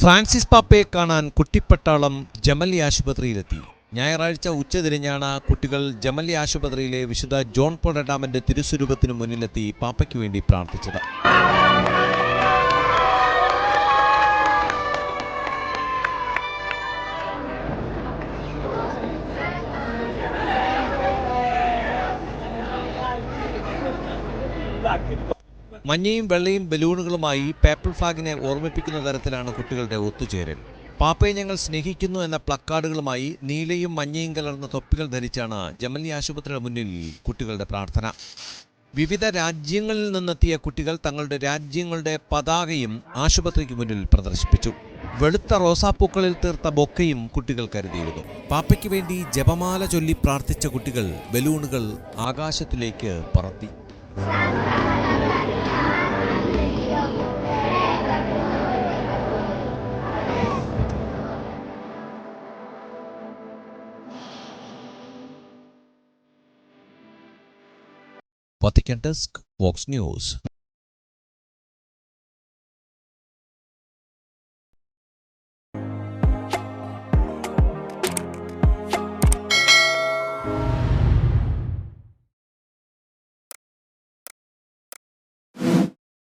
Francis പാപ്പയെ കാണാൻ കുട്ടിപ്പട്ടാളം ജമലി ആശുപത്രിയിലെത്തി. ഞായറാഴ്ച ഉച്ചതിരിഞ്ഞാണ് കുട്ടികൾ ജമലി ആശുപത്രിയിലെ വിശുദ്ധ ജോൺ പോൾ രണ്ടാമന്റെ തിരുസ്വരൂപത്തിനു മുന്നിലെത്തി പാപ്പയ്ക്ക് വേണ്ടി പ്രാർത്ഥിച്ചത്. മഞ്ഞയും വെള്ളയും ബലൂണുകളുമായി പേപ്പർ ഫ്ലാഗിനെ ഓർമ്മിപ്പിക്കുന്ന തരത്തിലാണ് കുട്ടികളുടെ ഒത്തുചേരൽ. പാപ്പയെ ഞങ്ങൾ സ്നേഹിക്കുന്നു എന്ന പ്ലക്കാർഡുകളുമായി നീലയും മഞ്ഞയും കലർന്ന തൊപ്പികൾ ധരിച്ചാണ് ജമലി ആശുപത്രിയുടെ മുന്നിൽ കുട്ടികളുടെ പ്രാർത്ഥന. വിവിധ രാജ്യങ്ങളിൽ നിന്നെത്തിയ കുട്ടികൾ തങ്ങളുടെ രാജ്യങ്ങളുടെ പതാകയും ആശുപത്രിക്ക് മുന്നിൽ പ്രദർശിപ്പിച്ചു. വെളുത്ത റോസാപ്പൂക്കളിൽ തീർത്ത ബൊക്കയും കുട്ടികൾ കരുതിയിരുന്നു. പാപ്പയ്ക്ക് വേണ്ടി ജപമാല ചൊല്ലി പ്രാർത്ഥിച്ച കുട്ടികൾ ബലൂണുകൾ ആകാശത്തിലേക്ക് പറത്തി. Patikan Desk, Fox News.